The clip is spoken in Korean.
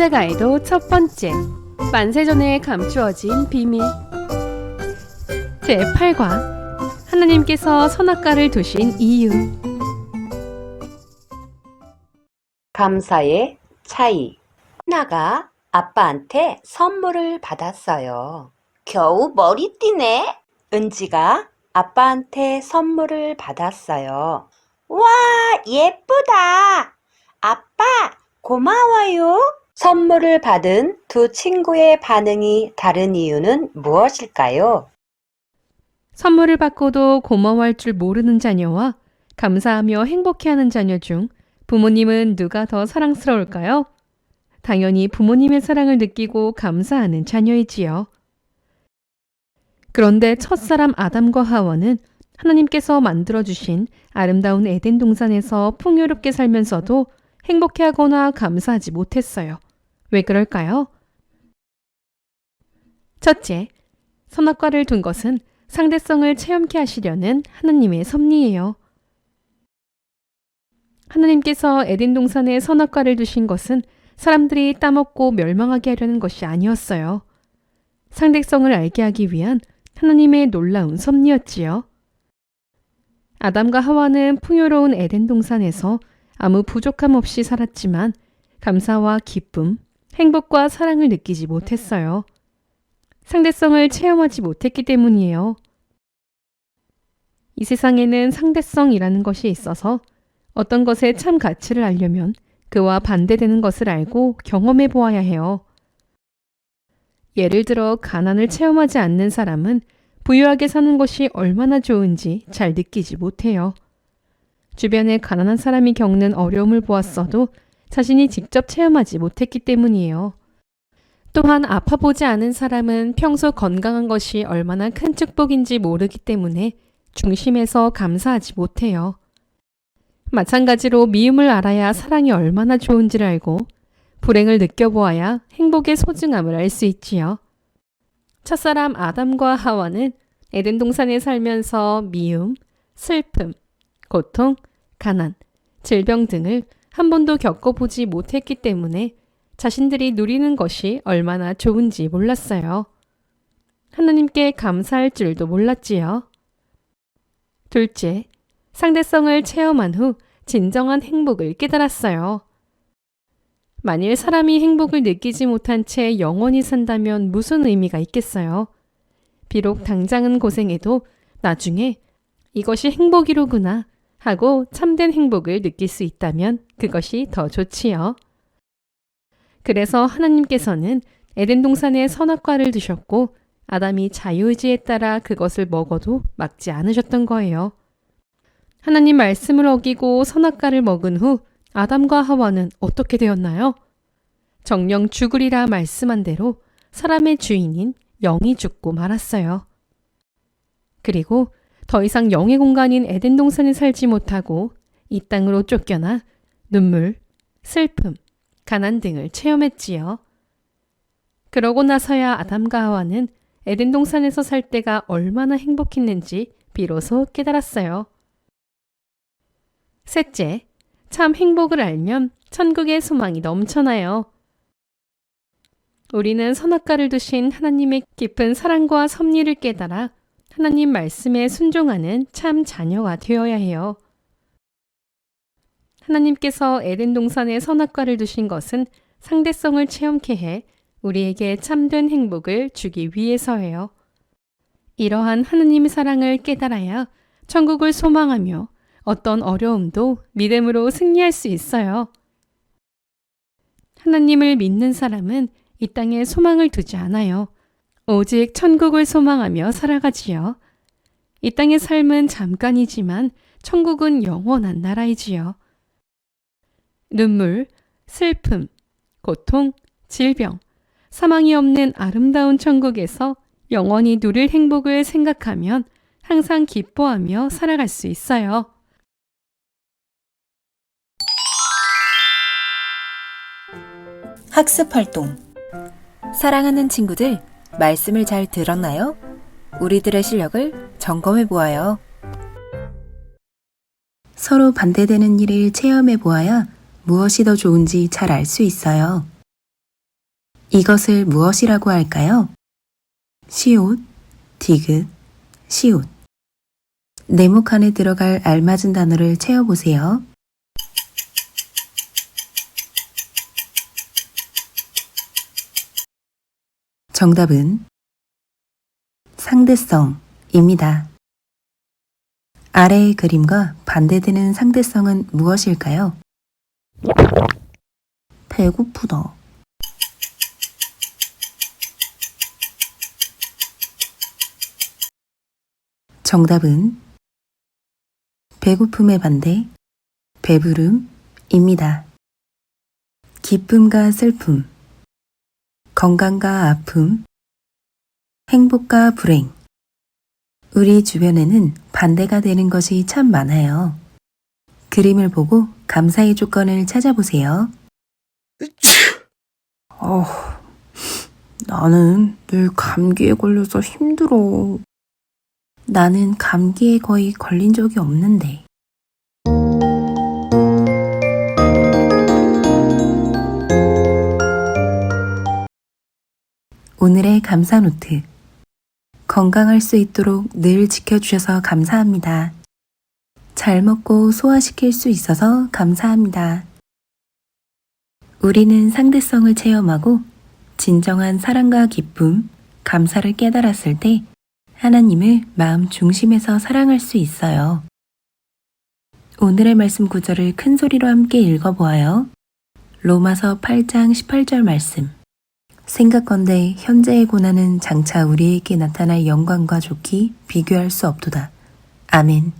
십자가에도 첫 번째 만세 전에 감추어진 비밀 제 8과 하나님께서 선악과를 두신 이유 감사의 차이. 하나가 아빠한테 선물을 받았어요. 겨우 머리띠네. 은지가 아빠한테 선물을 받았어요. 와, 예쁘다. 아빠, 고마워요. 선물을 받은 두 친구의 반응이 다른 이유는 무엇일까요? 선물을 받고도 고마워할 줄 모르는 자녀와 감사하며 행복해하는 자녀 중 부모님은 누가 더 사랑스러울까요? 당연히 부모님의 사랑을 느끼고 감사하는 자녀이지요. 그런데 첫사람 아담과 하와는 하나님께서 만들어주신 아름다운 에덴 동산에서 풍요롭게 살면서도 행복해하거나 감사하지 못했어요. 왜 그럴까요? 첫째, 선악과를 둔 것은 상대성을 체험케 하시려는 하나님의 섭리예요. 하나님께서 에덴 동산에 선악과를 두신 것은 사람들이 따먹고 멸망하게 하려는 것이 아니었어요. 상대성을 알게 하기 위한 하나님의 놀라운 섭리였지요. 아담과 하와는 풍요로운 에덴 동산에서 아무 부족함 없이 살았지만 감사와 기쁨, 행복과 사랑을 느끼지 못했어요. 상대성을 체험하지 못했기 때문이에요. 이 세상에는 상대성이라는 것이 있어서 어떤 것의 참 가치를 알려면 그와 반대되는 것을 알고 경험해 보아야 해요. 예를 들어 가난을 체험하지 않는 사람은 부유하게 사는 것이 얼마나 좋은지 잘 느끼지 못해요. 주변에 가난한 사람이 겪는 어려움을 보았어도 자신이 직접 체험하지 못했기 때문이에요. 또한 아파 보지 않은 사람은 평소 건강한 것이 얼마나 큰 축복인지 모르기 때문에 중심에서 감사하지 못해요. 마찬가지로 미움을 알아야 사랑이 얼마나 좋은지를 알고 불행을 느껴보아야 행복의 소중함을 알 수 있지요. 첫사람 아담과 하와는 에덴 동산에 살면서 미움, 슬픔, 고통, 가난, 질병 등을 한 번도 겪어보지 못했기 때문에 자신들이 누리는 것이 얼마나 좋은지 몰랐어요. 하나님께 감사할 줄도 몰랐지요. 둘째, 상대성을 체험한 후 진정한 행복을 깨달았어요. 만일 사람이 행복을 느끼지 못한 채 영원히 산다면 무슨 의미가 있겠어요? 비록 당장은 고생해도 나중에 이것이 행복이로구나 하고 참된 행복을 느낄 수 있다면 그것이 더 좋지요. 그래서 하나님께서는 에덴 동산에 선악과를 두셨고 아담이 자유의지에 따라 그것을 먹어도 막지 않으셨던 거예요. 하나님 말씀을 어기고 선악과를 먹은 후 아담과 하와는 어떻게 되었나요? 정령 죽으리라 말씀한 대로 사람의 주인인 영이 죽고 말았어요. 그리고 더 이상 영의 공간인 에덴 동산에 살지 못하고 이 땅으로 쫓겨나 눈물, 슬픔, 가난 등을 체험했지요. 그러고 나서야 아담과 하와는 에덴 동산에서 살 때가 얼마나 행복했는지 비로소 깨달았어요. 셋째, 참 행복을 알면 천국의 소망이 넘쳐나요. 우리는 선악과를 두신 하나님의 깊은 사랑과 섭리를 깨달아 하나님 말씀에 순종하는 참 자녀가 되어야 해요. 하나님께서 에덴 동산에 선악과를 두신 것은 상대성을 체험케 해 우리에게 참된 행복을 주기 위해서예요. 이러한 하나님의 사랑을 깨달아야 천국을 소망하며 어떤 어려움도 믿음으로 승리할 수 있어요. 하나님을 믿는 사람은 이 땅에 소망을 두지 않아요. 오직 천국을 소망하며 살아가지요. 이 땅의 삶은 잠깐이지만 천국은 영원한 나라이지요. 눈물, 슬픔, 고통, 질병, 사망이 없는 아름다운 천국에서 영원히 누릴 행복을 생각하면 항상 기뻐하며 살아갈 수 있어요. 학습 활동. 사랑하는 친구들, 말씀을 잘 들었나요? 우리들의 실력을 점검해 보아요. 서로 반대되는 일을 체험해 보아야 무엇이 더 좋은지 잘 알 수 있어요. 이것을 무엇이라고 할까요? 시옷, 디귿, 시옷. 네모칸에 들어갈 알맞은 단어를 채워보세요. 정답은 상대성입니다. 아래의 그림과 반대되는 상대성은 무엇일까요? 배고프다. 정답은 배고픔의 반대, 배부름입니다. 기쁨과 슬픔, 건강과 아픔, 행복과 불행. 우리 주변에는 반대가 되는 것이 참 많아요. 그림을 보고 감사의 조건을 찾아보세요. 어, 나는 늘 감기에 걸려서 힘들어. 나는 감기에 거의 걸린 적이 없는데. 오늘의 감사 노트. 건강할 수 있도록 늘 지켜주셔서 감사합니다. 잘 먹고 소화시킬 수 있어서 감사합니다. 우리는 상대성을 체험하고 진정한 사랑과 기쁨, 감사를 깨달았을 때 하나님을 마음 중심에서 사랑할 수 있어요. 오늘의 말씀 구절을 큰 소리로 함께 읽어보아요. 로마서 8장 18절 말씀. 생각건대 현재의 고난은 장차 우리에게 나타날 영광과 좋기 비교할 수 없도다. 아멘.